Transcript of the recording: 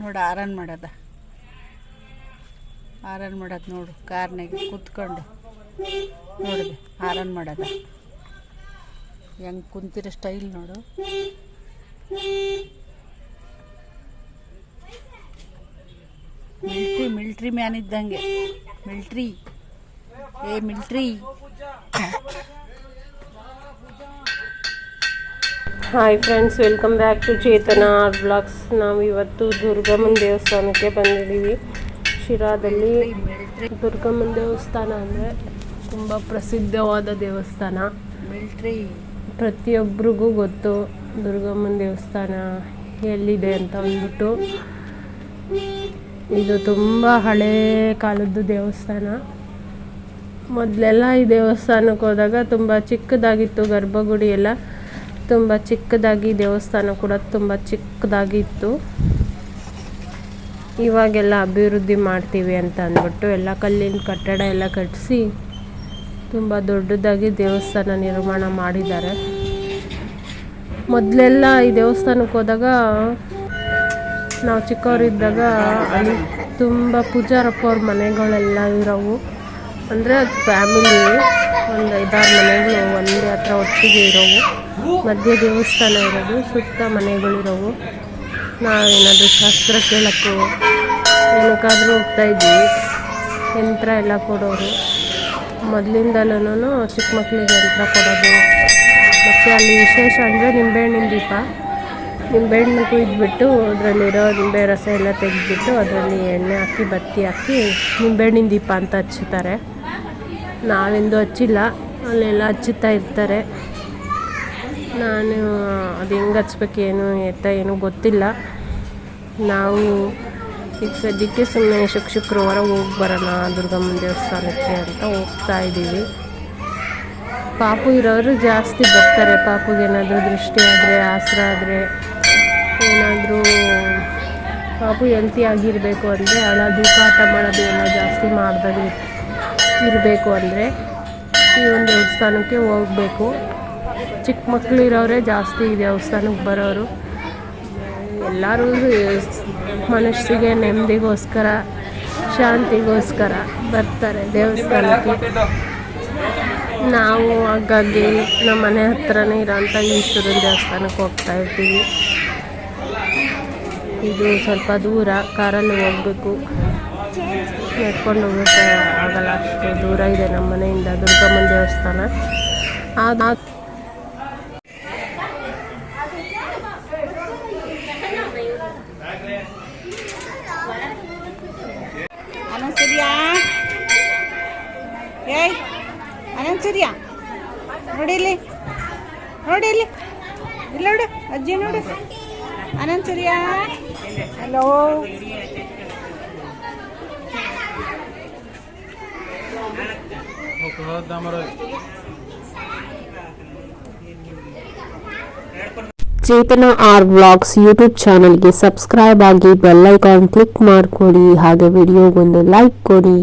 ನೋಡು, ಆರನ್ ಮಾಡದ. ಆರನ್ ಮಾಡದ ನೋಡು, ಕಾರ್ನಾಗೆ ಕುತ್ಕೊಂಡು. ನೋಡಿದೆ ಆರನ್ ಮಾಡದ. ಹೆಂಗ್ ಕುಂತಿರೋ ಸ್ಟೈಲ್ ನೋಡು. ಮಿಲ್ಟ್ರಿ ಮಿಲ್ಟ್ರಿ ಮ್ಯಾನ್ ಇದ್ದಂಗೆ. ಮಿಲ್ಟ್ರಿ ಏ military hi friends welcome back to Chetana R blogs ನಾವು ಇವತ್ತು ದುರ್ಗಮ್ಮನ ದೇವಸ್ಥಾನಕ್ಕೆ ಬಂದಿದ್ದೀವಿ. ಶಿರಾದಲ್ಲಿ ದುರ್ಗಮ್ಮನ ದೇವಸ್ಥಾನ ಅಂದರೆ ತುಂಬ ಪ್ರಸಿದ್ಧವಾದ ದೇವಸ್ಥಾನ. ಮಿಲ್ಟ್ರಿ ಪ್ರತಿಯೊಬ್ಬರಿಗೂ ಗೊತ್ತು ದುರ್ಗಮ್ಮನ ದೇವಸ್ಥಾನ ಎಲ್ಲಿದೆ ಅಂತ ಅಂದ್ಬಿಟ್ಟು. ಇದು ತುಂಬ ಹಳೇ ಕಾಲದ್ದು ದೇವಸ್ಥಾನ. ಮೊದಲೆಲ್ಲ ಈ ದೇವಸ್ಥಾನಕ್ಕೆ ಹೋದಾಗ ತುಂಬ ಚಿಕ್ಕದಾಗಿತ್ತು ಗರ್ಭಗುಡಿ ಎಲ್ಲ. ತುಂಬ ಚಿಕ್ಕದಾಗಿ ದೇವಸ್ಥಾನ ಕೂಡ ತುಂಬ ಚಿಕ್ಕದಾಗಿತ್ತು. ಇವಾಗೆಲ್ಲ ಅಭಿವೃದ್ಧಿ ಮಾಡ್ತೀವಿ ಅಂತ ಅಂದ್ಬಿಟ್ಟು ಎಲ್ಲ ಕಲ್ಲಿನ ಕಟ್ಟಡ ಎಲ್ಲ ಕಟ್ಟಿಸಿ ತುಂಬ ದೊಡ್ಡದಾಗಿ ದೇವಸ್ಥಾನ ನಿರ್ಮಾಣ ಮಾಡಿದ್ದಾರೆ. ಮೊದಲೆಲ್ಲ ಈ ದೇವಸ್ಥಾನಕ್ಕೆ ಹೋದಾಗ ನಾವು ಚಿಕ್ಕವರಿದ್ದಾಗ ಅಲ್ಲಿ ತುಂಬ ಪೂಜಾರಪ್ಪ ಅವ್ರ ಮನೆಗಳೆಲ್ಲ ಇರೋವು. ಅಂದರೆ ಅದು ಫ್ಯಾಮಿಲಿ, ಒಂದು ಐದಾರು ಮನೆಗಳು, ಒಂದೇ ಹತ್ರ ಒಟ್ಟಿಗೆ ಇರೋವು. ಮಧ್ಯೆ ದೇವಸ್ಥಾನ ಇರೋದು, ಸುತ್ತ ಮನೆಗಳಿರೋವು. ನಾವೇನಾದರೂ ಶಾಸ್ತ್ರ ಕೇಳೋಕ್ಕೂ ಏನಕ್ಕಾದರೂ ಹೋಗ್ತಾ ಇದ್ವಿ. ಯಂತ್ರ ಎಲ್ಲ ಕೊಡೋರು. ಮೊದಲಿಂದಲೂ ಚಿಕ್ಕ ಮಕ್ಕಳಿಗೆ ಯಂತ್ರ ಕೊಡೋದು. ಮತ್ತು ಅಲ್ಲಿ ವಿಶೇಷ ಅಂದರೆ ನಿಂಬೆಹಣ್ಣಿನ ದೀಪ. ನಿಂಬೆಹಣ್ಣು ಕುಯ್ದುಬಿಟ್ಟು ಅದರಲ್ಲಿರೋ ನಿಂಬೆ ರಸ ಎಲ್ಲ ತೆಗೆದ್ಬಿಟ್ಟು ಅದರಲ್ಲಿ ಎಣ್ಣೆ ಹಾಕಿ, ಬತ್ತಿ ಹಾಕಿ ನಿಂಬೆಹಣ್ಣಿನ ದೀಪ ಅಂತ ಹಚ್ಚುತ್ತಾರೆ. ನಾವೆಂದು ಹಚ್ಚಿಲ್ಲ, ಅಲ್ಲೆಲ್ಲ ಹಚ್ಚುತ್ತಾ ಇರ್ತಾರೆ. ನಾನು ಅದು ಹೆಂಗೆ ಹಚ್ಬೇಕು, ಏನು ಎತ್ತ ಏನೂ ಗೊತ್ತಿಲ್ಲ. ನಾವು ಈಗ ಸದ್ಯಕ್ಕೆ ಸುಮ್ಮನೆ ಶುಕ್ ಶುಕ್ರವಾರ ಹೋಗಿ ಬರೋಣ ದುರ್ಗಮ್ಮನ ದೇವಸ್ಥಾನಕ್ಕೆ ಅಂತ ಹೋಗ್ತಾ ಇದ್ದೀವಿ. ಪಾಪು ಇರೋರು ಜಾಸ್ತಿ ಬರ್ತಾರೆ ಪಾಪುಗೇನಾದರೂ ದೃಷ್ಟಿ ಆದರೆ, ಆಸರ ಆದರೆ. ಏನಾದರೂ ಪಾಪು ಹೆಲ್ತಿ ಆಗಿರಬೇಕು ಅಂದರೆ ಅಳೋದು ಕಾಟ ಮಾಡೋದು ಎಲ್ಲ ಜಾಸ್ತಿ ಮಾಡ್ದಾಗ ಇರಬೇಕು ಅಂದರೆ ಈ ಒಂದು ದೇವಸ್ಥಾನಕ್ಕೆ ಹೋಗಬೇಕು. ಚಿಕ್ಕ ಮಕ್ಕಳು ಇರೋರೇ ಜಾಸ್ತಿ ಈ ದೇವಸ್ಥಾನಕ್ಕೆ ಬರೋರು. ಎಲ್ಲರೂ ಮನಸ್ಸಿಗೆ ನೆಮ್ಮದಿಗೋಸ್ಕರ, ಶಾಂತಿಗೋಸ್ಕರ ಬರ್ತಾರೆ ದೇವಸ್ಥಾನಕ್ಕೆ. ನಾವು ಹಾಗಾಗಿ ನಮ್ಮ ಮನೆ ಹತ್ರನೇ ಇರೋಂಥ ಈಶ್ವರನ ದೇವಸ್ಥಾನಕ್ಕೆ ಹೋಗ್ತಾ ಇರ್ತೀವಿ. ಇದು ಸ್ವಲ್ಪ ದೂರ, ಕಾರಲ್ಲಿ ಹೋಗಬೇಕು. ನಡ್ಕೊಂಡು ಹೋಗೋಕ್ಕೆ ಆಗಲ್ಲ, ಅಷ್ಟು ದೂರ ಇದೆ ನಮ್ಮ ಮನೆಯಿಂದ ದುರ್ಗಮ್ಮನ ದೇವಸ್ಥಾನ. ಅನಂತರ್ಯ ಏಯ್ ನೋಡಿ ಇಲ್ಲಿ ನೋಡಿ ಇಲ್ಲಿ. ಇಲ್ಲಿ ನೋಡು, ಅಜ್ಜಿ ನೋಡು. ಅನಂತರ್ಯ hello Chetana R vlogs YouTube ಚಾನಲ್ಗೆ ಸಬ್ಸ್ಕ್ರೈಬ್ ಆಗಿ ಬೆಲ್ ಐಕಾನ್ ಕ್ಲಿಕ್ ಮಾಡಿಕೊಡಿ ಹಾಗೆ ವಿಡಿಯೋಗೊಂದು ಲೈಕ್ ಕೊಡಿ